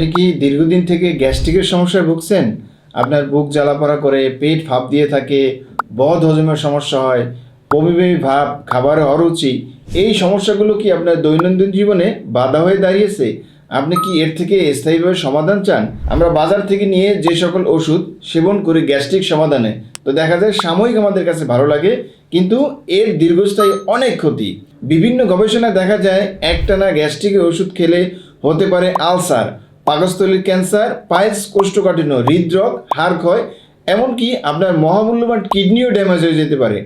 আপনি কি দীর্ঘদিন থেকে গ্যাস্ট্রিকের সমস্যায় ভুগছেন? আপনার বুক জ্বালাপড়া করে পেট ফাঁপ দিয়ে থাকে, বদ হজমের সমস্যা হয় বমি বমি ভাব খাবারে অরুচি, এই সমস্যাগুলো কি আপনার দৈনন্দিন জীবনে বাধা হয়ে দাঁড়িয়েছে? আপনি কি এর থেকে স্থায়ীভাবে সমাধান চান? আমরা বাজার থেকে নিয়ে যে সকল ওষুধ সেবন করি গ্যাস্ট্রিক সমাধানে। তো দেখা যায় সাময়িক আমাদের কাছে ভালো লাগে, কিন্তু এর দীর্ঘস্থায়ী অনেক ক্ষতি। বিভিন্ন গবেষণায় দেখা যায়, একটানা গ্যাস্ট্রিকের ওষুধ খেলে হতে পারে আলসার পাকস্থলীর ক্যান্সার পায়েস কোষ্ঠকাঠিন্য, হৃদরোগ হাড় ক্ষয় এমনকি আপনার মহামূল্যবান কিডনিও ড্যামেজ হয়ে যেতে পারে।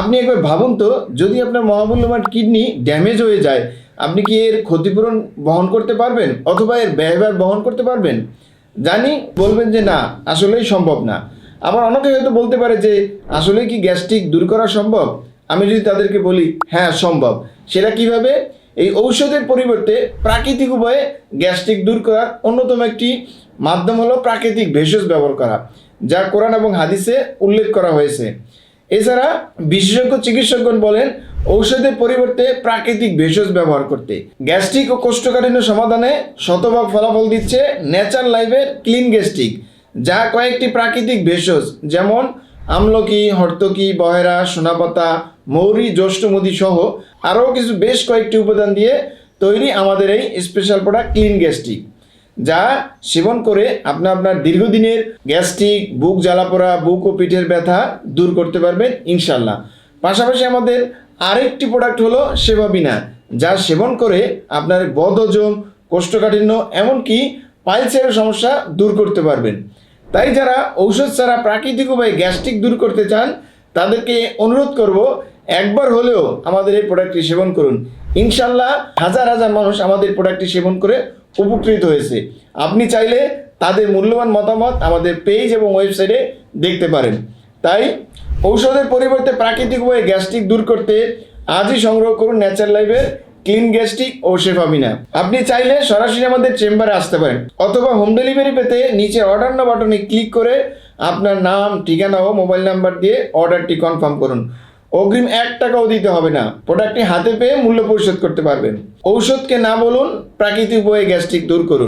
আপনি একবার ভাবুন তো, যদি আপনার মহামূল্যবান কিডনি ড্যামেজ হয়ে যায়, আপনি কি এর ক্ষতিপূরণ বহন করতে পারবেন অথবা এর ব্যয়ভার বহন করতে পারবেন? জানি, বলবেন যে না, আসলেই সম্ভব না। আবার অনেকে হয়তো বলতে পারে যে আসলে কি গ্যাস্ট্রিক দূর করা সম্ভব? আমি যদি তাদেরকে বলি হ্যাঁ সম্ভব। সেটা কীভাবে? এই ঔষধের পরিবর্তে প্রাকৃতিক উপায়ে গ্যাস্ট্রিক দূর করার অন্যতম একটি মাধ্যম হলো প্রাকৃতিক ভেষজ ব্যবহার করা, যা কোরআন এবং হাদিসে উল্লেখ করা হয়েছে। এছাড়া বিশেষজ্ঞ চিকিৎসকগণ বলেন, ঔষধের পরিবর্তে প্রাকৃতিক ভেষজ ব্যবহার করতে গ্যাস্ট্রিক ও কোষ্ঠকাঠিন্য সমাধানে শতভাগ ফলাফল দিচ্ছে ন্যাচার লাইফের ক্লিন গ্যাস্ট্রিক যা কয়েকটি প্রাকৃতিক ভেষজ, যেমন আমলকি, হর্তকি, বহেরা, সোনাপাতা, মৌরি জ্যৈষ্ঠমুদি সহ আরও কিছু বেশ কয়েকটি উপাদান দিয়ে তৈরি আমাদের এই স্পেশাল প্রোডাক্ট ক্লিন গ্যাস্ট্রিক যা সেবন করে আপনি আপনার দীর্ঘদিনের গ্যাস্ট্রিক বুক জ্বালাপোড়া, বুক ও পিঠের ব্যথা দূর করতে পারবেন ইনশাল্লাহ। পাশাপাশি আমাদের আরেকটি প্রোডাক্ট হলো সেবাবিনা, যা সেবন করে আপনার বদহজম, কোষ্ঠকাঠিন্য, এমনকি পাইলসের সমস্যা দূর করতে পারবেন। তাই যারা ঔষধ ছাড়া প্রাকৃতিক উপায়ে গ্যাস্ট্রিক দূর করতে চান, তাদেরকে অনুরোধ করব, একবার হলেও আমাদের এই প্রোডাক্টটি সেবন করুন। ইনশাল্লাহ হাজার হাজার মানুষ আমাদের প্রোডাক্টটি সেবন করে উপকৃত হয়েছে। আপনি চাইলে তাদের মূল্যবান মতামত আমাদের পেজ এবং ওয়েবসাইটে দেখতে পারেন। তাই ঔষধের পরিবর্তে প্রাকৃতিক উপায়ে গ্যাস্ট্রিক দূর করতে আজই সংগ্রহ করুন ন্যাচার লাইফের ক্লিন গ্যাস্ট্রিক ও শেফামিনা আপনি চাইলে সরাসরি আমাদের চেম্বারে আসতে পারেন, অথবা হোম ডেলিভারি পেতে নিচে অর্ডার না বাটনে ক্লিক করে আপনার নাম, ঠিকানা ও মোবাইল নাম্বার দিয়ে অর্ডারটি কনফার্ম করুন। অগ্রিম এক টাকাও দিতে হবে না, প্রোডাক্টটি হাতে পেয়ে মূল্য পরিশোধ করতে পারবেন। ঔষধকে না বলুন, প্রাকৃতিক উপায়ে গ্যাস্ট্রিক দূর করুন।